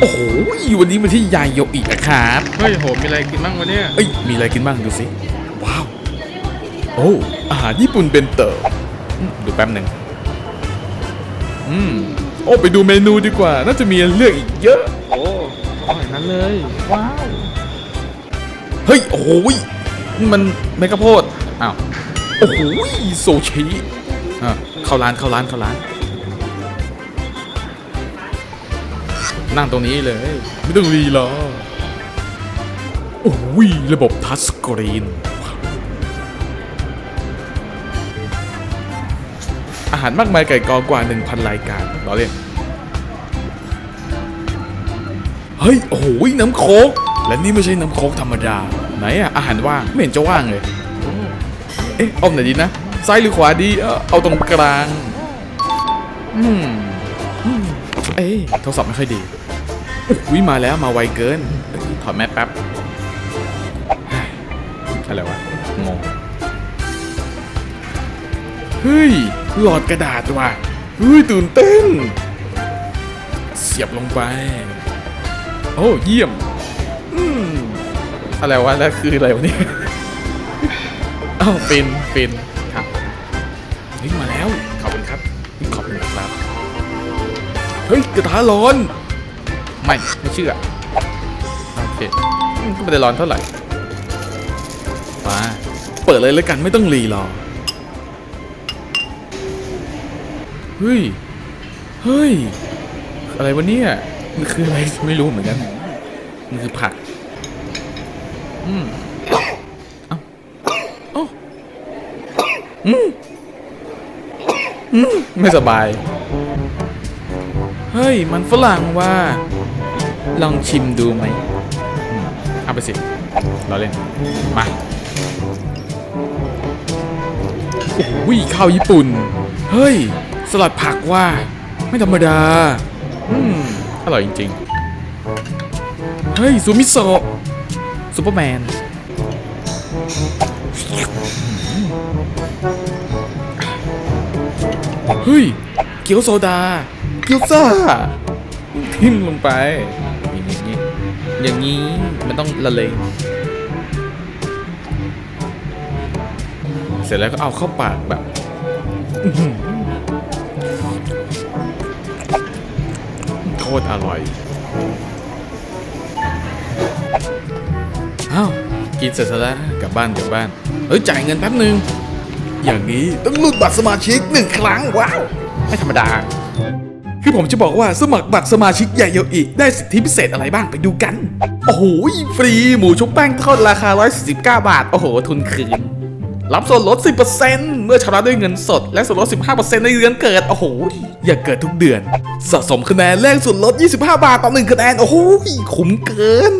โอ้โหวันนี้มาที่ยายโยอินะครับ เฮ้ยโหมีอะไรกินบ้างวะเนี่ย เอ้ยมีอะไรกินบ้างดูสิ ว้าว โอ้อาหารญี่ปุ่นเป็นเต๋ออืมดูแป๊บหนึ่งอืมโอ้ไปดูเมนูดีกว่า น่าจะมีเลือกอีกเยอะ โอ้อร่อยนั้นเลย ว้าว เฮ้ย โอ้โหยนี่มันเมกะโพดอ้าว โอ้โหยโซชิอะเข้าร้านเข้าร้านเข้าร้าน นั่งตรงนี้เลย ไม่ต้องรีรอโอ้ยระบบทัชสกรีน อาหารมากมายไก่กอกว่า 1,000 รายการรอเล่นเฮ้ย โอ้โหน้ำโคกและนี่ไม่ใช่น้ำโคกธรรมดา ไหนอะอาหารว่าง ไม่เห็นจะว่างเลย เอ๊ะเอาไหนดีนะ ซ้ายหรือขวาดี เออเอาตรงกลาง อืม เอ๊ะโทรศัพท์ไม่ค่อยดี อุ้ยมาแล้วมาไวเกินเอ้ยถอดแมสแป๊บ อะไรวะ งง เฮ้ย หลอดกระดาษว่ะ เฮ้ย ตื่นเต้น เสียบลงไป โอ้เยี่ยมอืมอะไรวะ แล้วคืออะไรวะเนี่ยอ้าวเป็นเป็นครับเฮ้ยมาแล้ว ขอบคุณครับ ขอบคุณครับ เฮ้ย กระทะร้อน ไม่ ไม่เชื่อ โอเคก็ไม่ได้ร้อนเท่าไหร่มาเปิดเลยแล้วกันไม่ต้องรีรอ เฮ้ย เฮ้ย อะไรวะเนี่ย มันคืออะไรไม่รู้เหมือนกัน มันคือผัก อืมเอ้าเอ้อืมอืมไม่สบาย เฮ้ย มันฝรั่งว่า ลองชิมดูไหมเอาไปสิเราเล่น มาโอ้ยข้าวญี่ปุ่น เฮ้ย สลัดผักว่า ไม่ธรรมดา อืม อร่อยจริง ๆ เฮ้ย ซูมิโซะซูเปอร์แมนเฮ้ย เกี๊ยวโซดา เกี๊ยวซ่า ทิ่มลงไป อย่างนี้ อย่างนี้มันต้องละเลงเสร็จแล้วก็เอาเข้าปากแบบโคตรอร่อยอ้าวกินเสร็จแล้วกลับบ้านกลับบ้าน เฮ้ยจ่ายเงินแป๊บนึง อย่างนี้ต้องรูดบัตรสมาชิกหนึ่งครั้งว้าว ไม่ธรรมดา คือผมจะบอกว่าสมัครบัตรสมาชิกใหญ่เยอีได้สิทธิพิเศษอะไรบ้างไปดูกัน โอ้โห ฟรีหมูชุบแป้งทอดราคา 149 บาท โอ้โห ทุนคืน รับส่วนลด 10%เมื่อชำระด้วยเงินสด และส่วนลด 15%ในเดือนเกิด โอ้โห อย่าเกิดทุกเดือน สะสมคะแนนแลกส่วนลด 25 บาทต่อ1คะแนน โอ้โห คุ้มเกิน